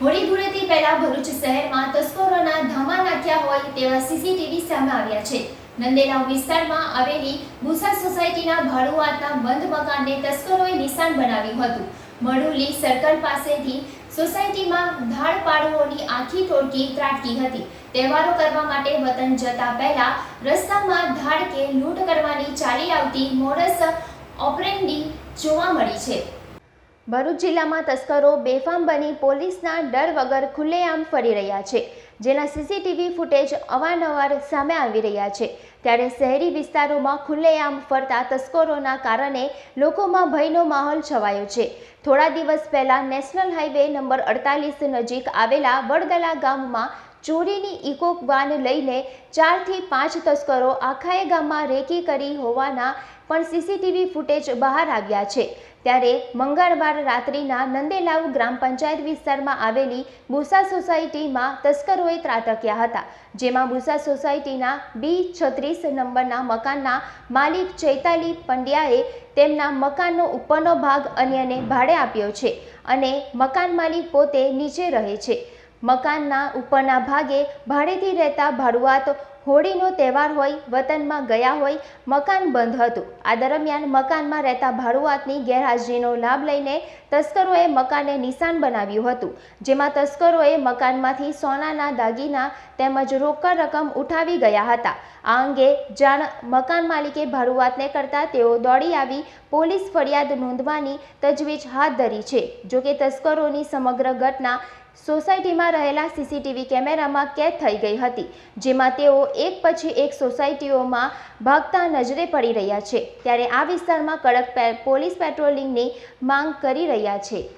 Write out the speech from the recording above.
હોળી ધૂળેથી પહેલા ભરૂચ શહેરમાં તસ્કરોના ધામા નાખ્યા હોય તેવા સીસીટીવી સામે આવ્યા છે. નંદેલાવ વિસ્તારમાં આવેલી ભૂસા સોસાયટીના ભાડુઆતના બંધ મકાનને તસ્કરોએ નિશાન બનાવ્યું હતું. મડુલી સર્કલ પાસેથી સોસાયટીમાં ધાડ પાડવોની આખી ટોળકી ત્રાટકી હતી. તહેવારો કરવા માટે વતન જતા પહેલા રસ્તામાં ધાડ કે લૂંટ કરવાની ચાલી આવતી મોડસ ઓપરેન્ડી જોવા મળી છે. ભરૂચ જિલ્લામાં તસ્કરો બેફામ બની પોલીસના ડર વગર ખુલ્લેઆમ ફરી રહ્યા છે. જેના સીસીટીવી ફૂટેજ અવારનવાર સામે આવી રહ્યા છે. ત્યારે શહેરી વિસ્તારોમાં ખુલ્લેઆમ ફરતા તસ્કરોના કારણે લોકોમાં ભયનો માહોલ છવાયો છે. થોડા દિવસ પહેલા નેશનલ હાઈવે નંબર અડતાલીસ નજીક આવેલા વડદલા ગામમાં ચોરીની ઇકો વાન લઈને ચારથી પાંચ તસ્કરો આખાએ ગામમાં રેકી કરી હોવાના પણ સીસીટીવી ફૂટેજ બહાર આવ્યા છે. ત્યારે મંગળવાર રાત્રિના નંદેલાવ ગ્રામ પંચાયત વિસ્તારમાં આવેલી બુસા સોસાયટીમાં તસ્કરોએ ત્રાટક્યા હતા, જેમાં બુસા સોસાયટીના બી છત્રીસ નંબરના મકાનના માલિક ચૈતાલી પંડ્યાએ તેમના મકાનનો ઉપરનો ભાગ અન્યને ભાડે આપ્યો છે અને મકાન માલિક પોતે નીચે રહે છે. મકાનના ઉપરના ભાગે ભાડેથી રહેતા ભાડુઆત હોળીનો તહેવાર હોય, વતનમાં ગયા હોય, મકાન બંધ હતું. આ દરમિયાન મકાનમાં રહેતા ભાડુઆતની ગેરહાજરીનો લાભ લઈને તસ્કરોએ મકાનને નિશાન બનાવ્યું હતું. જેમાં તસ્કરોએ મકાનમાંથી સોનાના દાગીના તેમજ રોકડ રકમ ઉઠાવી ગયા હતા. આ અંગે જાણ મકાન માલિકે ભાડુઆતને કરતાં તેઓ દોડી આવી પોલીસ ફરિયાદ નોંધવાની તજવીજ હાથ ધરી છે. જોકે તસ્કરોની સમગ્ર ઘટના સોસાયટીમાં રહેલા સીસીટીવી કેમેરામાં કેદ થઈ ગઈ હતી, જેમાં તેઓ એક પછી એક સોસાયટીઓમાં ભાગતા નજરે પડી રહ્યા છે. ત્યારે આ વિસ્તારમાં કડક પોલીસ પેટ્રોલિંગની માંગ કરી રહ્યા છે.